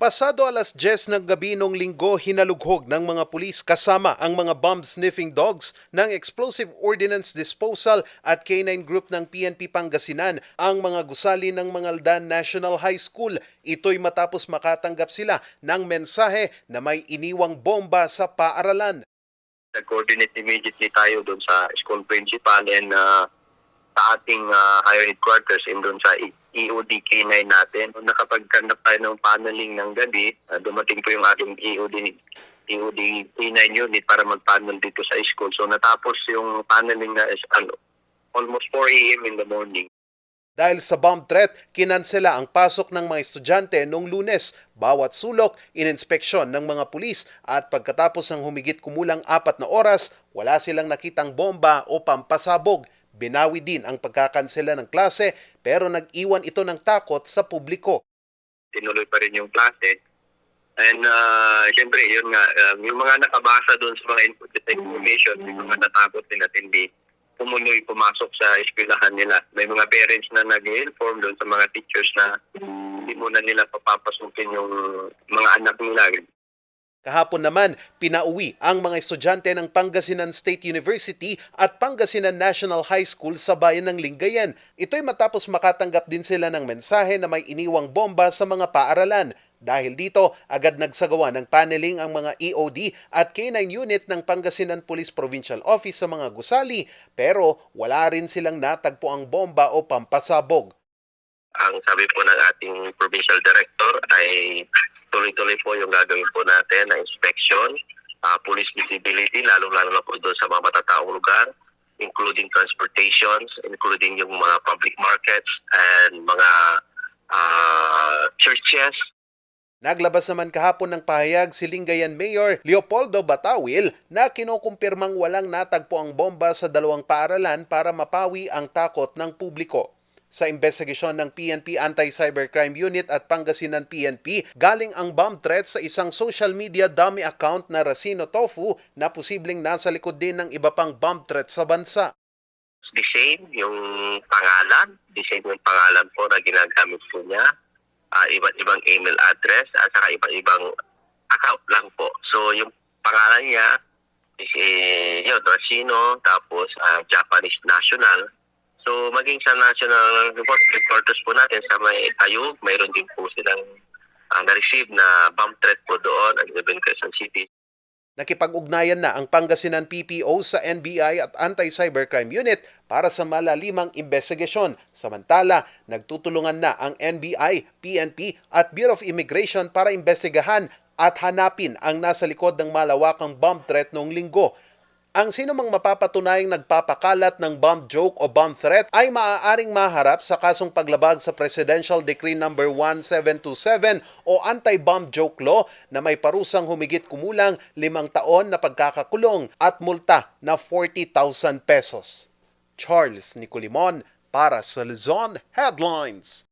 Pasado alas 10 ng gabi nung linggo, hinalughog ng mga pulis kasama ang mga bomb-sniffing dogs ng Explosive Ordnance Disposal at K-9 Group ng PNP Pangasinan ang mga gusali ng Mangaldan National High School. Ito'y matapos makatanggap sila ng mensahe na may iniwang bomba sa paaralan. nag-coordinate immediately tayo doon sa school principal and uh, sa ating uh, higher headquarters and doon sa E- EOD K9 natin. Nakapag-conduct tayo ng paneling ng gabi, uh, dumating po yung ating EOD EOD K9 unit para mag-panel dito sa school. So natapos yung paneling na is ano, almost 4 a.m. in the morning. Dahil sa bomb threat, kinansela ang pasok ng mga estudyante noong lunes. Bawat sulok, ininspeksyon ng mga pulis at pagkatapos ng humigit kumulang apat na oras, wala silang nakitang bomba o pampasabog. Binawi din ang pagkakansela ng klase pero nag-iwan ito ng takot sa publiko. tinuloy pa rin yung klase. And uh, siyempre, yun nga, um, yung mga nakabasa doon sa mga input at information, yung mga natakot din at hindi pumuloy pumasok sa eskwelahan nila. May mga parents na nag-inform doon sa mga teachers na hindi muna nila papapasukin yung mga anak nila. Kahapon naman, pinauwi ang mga estudyante ng Pangasinan State University at Pangasinan National High School sa bayan ng Lingayen. Ito'y matapos makatanggap din sila ng mensahe na may iniwang bomba sa mga paaralan. Dahil dito, agad nagsagawa ng paneling ang mga EOD at K9 unit ng Pangasinan Police Provincial Office sa mga gusali pero wala rin silang natagpo ang bomba o pampasabog. Ang sabi po ng ating provincial director ay tuloy-tuloy po yung gagawin po na inspection, uh, police lalo-lalo na po doon sa mga matataong lugar, including transportations, including yung mga public markets and mga uh, churches, Naglabas naman kahapon ng pahayag si Lingayen Mayor Leopoldo Batawil na kinukumpirmang walang natagpo ang bomba sa dalawang paaralan para mapawi ang takot ng publiko. Sa investigasyon ng PNP Anti-Cybercrime Unit at Pangasinan PNP, galing ang bomb threat sa isang social media dummy account na Racino Tofu na posibleng nasa likod din ng iba pang bomb threat sa bansa. the same yung pangalan, the same yung pangalan po na ginagamit po niya, ah, iba't ibang email address at saka iba't ibang account lang po. So yung pangalan niya is eh, Racino, tapos ah, Japanese national. So maging sa national report, reporters po natin sa may Tayug, mayroon din po silang ah, na-receive na bomb threat po doon at Ibn Quezon City. Nakipag-ugnayan na ang Pangasinan PPO sa NBI at Anti-Cybercrime Unit para sa malalimang investigasyon. Samantala, nagtutulungan na ang NBI, PNP at Bureau of Immigration para investigahan at hanapin ang nasa likod ng malawakang bomb threat noong linggo. Ang sino mang mapapatunayang nagpapakalat ng bomb joke o bomb threat ay maaaring maharap sa kasong paglabag sa Presidential Decree No. 1727 o Anti-Bomb Joke Law na may parusang humigit kumulang limang taon na pagkakakulong at multa na 40,000 pesos. Charles Nicolimon para sa Luzon Headlines.